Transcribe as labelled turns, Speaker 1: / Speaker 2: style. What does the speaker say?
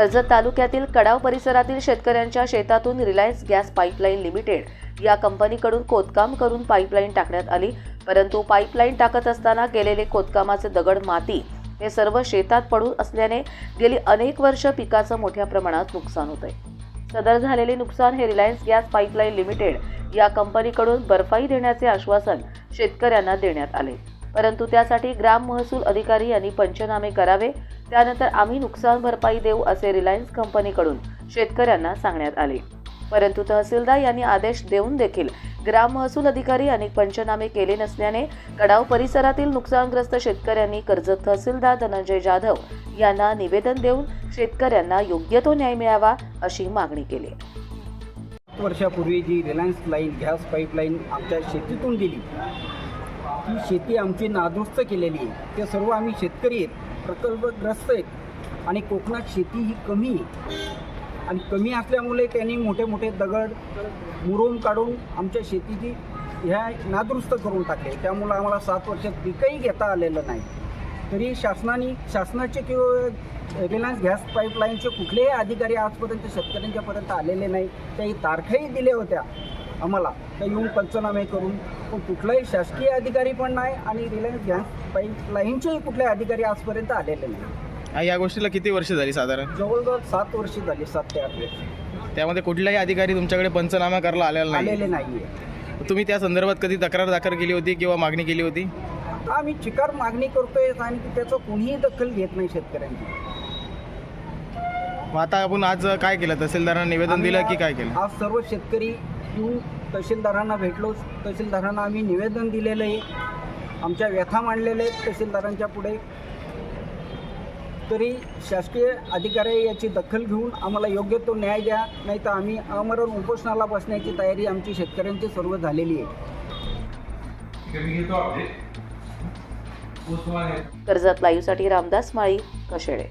Speaker 1: कर्जत तालुक्यातील कडाव परिसरातील शेतकऱ्यांच्या शेतातून रिलायन्स गॅस पाईपलाईन लिमिटेड या कंपनीकडून खोदकाम करून पाईपलाईन टाकण्यात आली. परंतु पाईपलाईन टाकत असताना केलेले खोदकामाचे दगड माती हे सर्व शेतात पडून असल्याने गेली अनेक वर्ष पिकाचं मोठ्या प्रमाणात नुकसान होत आहे सदर झालेले नुकसान हे रिलायन्स गॅस पाईपलाईन लिमिटेड या कंपनीकडून भरपाई देण्याचे आश्वासन शेतकऱ्यांना देण्यात आले. परंतु त्यासाठी ग्राम महसूल अधिकारी यांनी पंचनामे करावे. त्यानंतर आम्ही नुकसान भरपाई देऊ असे रिलायन्स कंपनीकडून शेतकऱ्यांना सांगण्यात आले. परंतु तहसीलदार यांनी आदेश देऊन देखील ग्राम महसूल अधिकारी अनेक पंचनामे केले नसल्याने कडाव परिसरातील नुकसानग्रस्त शेतकऱ्यांनी कर्जत तहसीलदार धनंजय जाधव यांना निवेदन देऊन शेतकऱ्यांना योग्य तो न्याय मिळावा अशी मागणी केली.
Speaker 2: वर्षापूर्वी जी रिलायन्स लाईन गॅस पाईपलाईन आमच्या शेतीतून गेली ही शेती आमची नादुरुस्त केलेली आहे. ते सर्व आम्ही शेतकरी आहेत प्रकल्पग्रस्त आहेत. आणि कोकणात शेती ही कमी आहे. आणि कमी असल्यामुळे त्यांनी मोठे मोठे दगड मुरुम काढून आमच्या शेतीची ह्या नादुरुस्त करून टाकले. त्यामुळं आम्हाला सात वर्षात पिकही घेता आलेलं नाही. तरी शासनाने शासनाचे किंवा रिलायन्स गॅस पाईपलाईनचे कुठलेही अधिकारी आजपर्यंत शेतकऱ्यांच्यापर्यंत आलेले नाही. त्याही तारखाही दिल्या होत्या आम्हाला. त्या येऊन पंचनामे करून पण कुठलाही शासकीय अधिकारी पण नाही आणि रिलायन्स गॅस पाईपलाईनचेही कुठले अधिकारी आजपर्यंत आलेले नाही.
Speaker 3: या गोष्टीला किती वर्ष झाली साधारण?
Speaker 2: जवळजवळ सात वर्ष झाली सात ते आठ वर्ष.
Speaker 3: त्यामध्ये कुठलाही अधिकारी तुमच्याकडे पंचनामा करायला आलेला
Speaker 2: आलेले
Speaker 3: नाही
Speaker 2: नाही आहे
Speaker 3: तुम्ही त्या संदर्भात कधी तक्रार दाखल केली होती किंवा मागणी केली होती?
Speaker 2: आता आम्ही चिकार मागणी करतोय आणि त्याचं कोणीही दखल घेत नाही शेतकऱ्यांची
Speaker 3: मग आता आपण आज काय केलं? तहसीलदारांना निवेदन दिलं की काय केलं?
Speaker 2: आज सर्व शेतकरी येऊन तहसीलदारांना भेटलो. तहसीलदारांना आम्ही निवेदन दिलेलं आहे. आमच्या व्यथा मांडलेल्या आहेत तहसीलदारांच्या पुढे. तरी शासकीय अधिकारी याची दखल घेऊन आम्हाला योग्य तो न्याय द्या नाही तर आम्ही आमरण उपोषणाला बसण्याची तयारी आमची शेतकऱ्यांची सर्व झालेली आहे.
Speaker 1: कर्जत लाईव्हसाठी रामदास माळी कशेळे.